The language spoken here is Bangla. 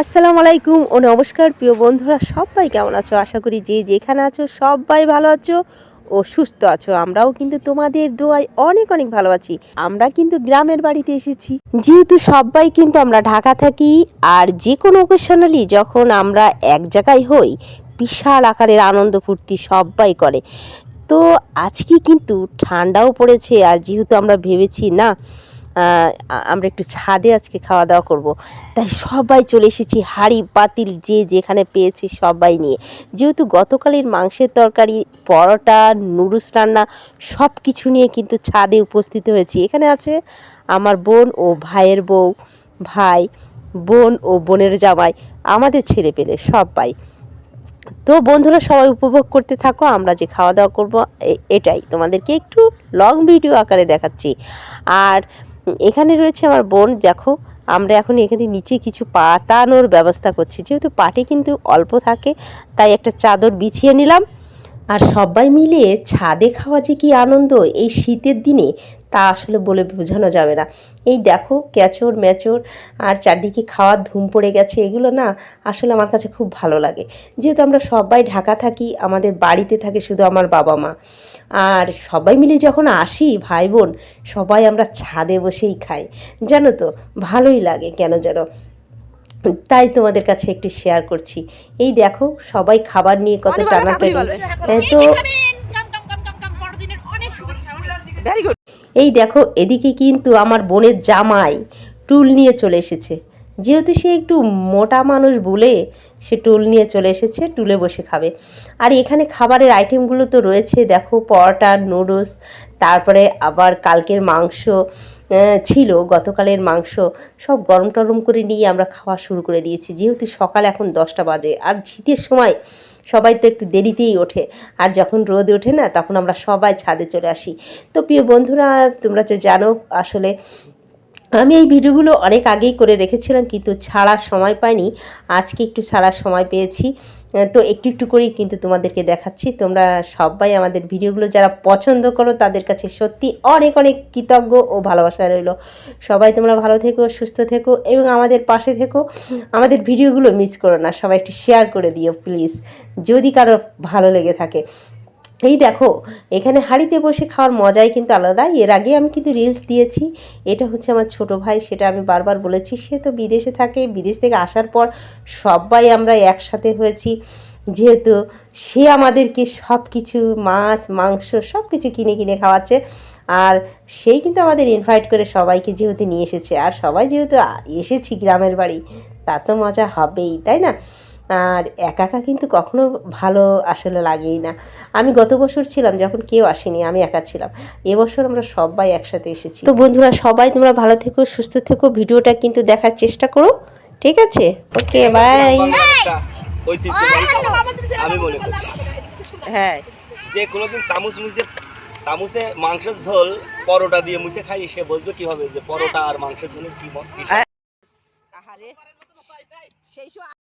আসসালামু আলাইকুম ও নমস্কার প্রিয় বন্ধুরা, সবাই কেমন আছো? আশা করি যে যেখানে আছো সবাই ভালো আছো ও সুস্থ আছো। আমরাও কিন্তু তোমাদের দোয়ায় অনেক অনেক ভালো আছি। আমরা কিন্তু গ্রামের বাড়িতে এসেছি। যেহেতু সবাই কিন্তু আমরা ঢাকা থাকি, আর যে কোনো ওকেশনালি যখন আমরা এক জায়গায় হই, বিশাল আকারের আনন্দ ফুর্তি সবাই করে। তো আজকে কিন্তু ঠান্ডাও পড়েছে, আর যেহেতু আমরা ভেবেছি না আমরা একটু ছাদে আজকে খাওয়া দাওয়া করব। তাই সবাই চলে এসেছি হাঁড়ি, পাতিল যে যেখানে পেয়েছি সবাই নিয়ে। যেহেতু গতকালের মাংসের তরকারি, পরোটা, নুডলস রান্না সব কিছু নিয়ে কিন্তু ছাদে উপস্থিত হয়েছি। এখানে আছে আমার বোন ও ভাইয়ের বউ, ভাই, বোন ও বোনের জামাই, আমাদের ছেলে পেলে সবাই। তো বন্ধুরা, সবাই উপভোগ করতে থাকো, আমরা যে খাওয়া দাওয়া করব এটাই। তোমাদেরকে একটু লং ভিডিও আকারে দেখাচ্ছি। আর এখানে রয়েছে আমার বোন, দেখো, আমরা এখন এখানে নিচে কিছু পাতানোর ব্যবস্থা করছি। যেহেতু পাটি কিন্তু অল্প থাকে, তাই একটা চাদর বিছিয়ে নিলাম। আর সবাই মিলে ছাদে খাওয়া যে কি আনন্দ, এই শীতের দিনে তা আসলে বলে বোঝানো যাবে না। এই দেখো ক্যাচোর ম্যাচোর আর চারদিকে খাওয়ার ধুম পড়ে গেছে এগুলো না আসলে আমার কাছে খুব ভালো লাগে। যেহেতু আমরা সবাই ঢাকা থাকি আমাদের বাড়িতে থাকে শুধু আমার বাবা মা। আর সবাই মিলে যখন আসি ভাই বোন সবাই আমরা ছাদে বসেই খাই। জানো তো ভালোই লাগে কেন যেন। তাই তোমাদের কাছে একটু শেয়ার করছি। এই দেখো সবাই খাবার নিয়ে কত টানাটানি। হ্যাঁ, তো ভেরি গুড এই দেখো এদিকে কিন্তু আমার বোনের জামাই টুল নিয়ে চলে এসেছে। যেহেতু সে একটু মোটা মানুষ বলে সে টুল নিয়ে চলে এসেছে, টুলে বসে খাবে। আর এখানে খাবারের আইটেমগুলো তো রয়েছে, দেখো পরোটা, নুডলস, তারপরে আবার কালকের মাংস ছিল, গতকালের মাংস, সব গরম টরম করে নিয়ে আমরা খাওয়া শুরু করে দিয়েছি। যেহেতু সকাল এখন দশটা বাজে, আর শীতের সময় সবাই তো একটু দেরিতেই ওঠে, আর যখন রোদ ওঠে না, তখন আমরা সবাই ছাদে চলে আসি। তো প্রিয় বন্ধুরা, তোমরা তো জানো, আসলে আমি এই ভিডিওগুলো অনেক আগেই করে রেখেছিলাম, কিন্তু ছাড়ার সময় পাইনি। আজকে একটু ছাড়ার সময় পেয়েছি। তো একটু একটু করেই কিন্তু তোমাদেরকে দেখাচ্ছি। তোমরা সবাই আমাদের ভিডিওগুলো যারা পছন্দ করো, তাদের কাছে সত্যি অনেক অনেক কৃতজ্ঞ ও ভালোবাসা রইল। সবাই তোমরা ভালো থেকো, সুস্থ থেকো এবং আমাদের পাশে থেকো। আমাদের ভিডিওগুলো মিস করো না, সবাই একটু শেয়ার করে দিও প্লিজ যদি কারও ভালো লেগে থাকে। এই দেখো, এখানে হাঁড়িতে বসে খাওয়ার মজাই কিন্তু আলাদা। এর আগে আমি কিন্তু রিলস দিয়েছি। এটা হচ্ছে আমার ছোট ভাই, সেটা আমি বারবার বলেছি। সে তো বিদেশে থাকে, বিদেশ থেকে আসার পর সবাই আমরা একসাথে হয়েছি। যেহেতু সে আমাদেরকে সব কিছু মাছ, মাংস সব কিছু কিনে কিনে খাওয়াচ্ছে। আর সেই কিন্তু আমাদের ইনভাইট করে সবাইকে যেহেতু নিয়ে এসেছে। আর সবাই যেহেতু এসেছি গ্রামের বাড়ি, তা তো মজা হবেই, তাই না? আর একা একা কিন্তু কখনো ভালো আসলে লাগেই না। আমি গত বছর ছিলাম যখন কেউ আসেনি আমি একা ছিলাম। এবছর আমরা সবাই একসাথে এসেছি। তো বন্ধুরা সবাই তোমরা ভালো থেকো সুস্থ থেকো ভিডিওটা কিন্তু দেখার চেষ্টা করো ঠিক আছে? ওকে বাই ঐতিহ্যবাহী আমি মনে করি। হ্যাঁ। যে কোনোদিন চামচ মুছে চামচে মাংসের ঝোল পরোটা দিয়ে মুছে খাই সে বুঝবে কীভাবে যে পরোটা আর মাংসের ঝোলের কি। আহারে সেই সময়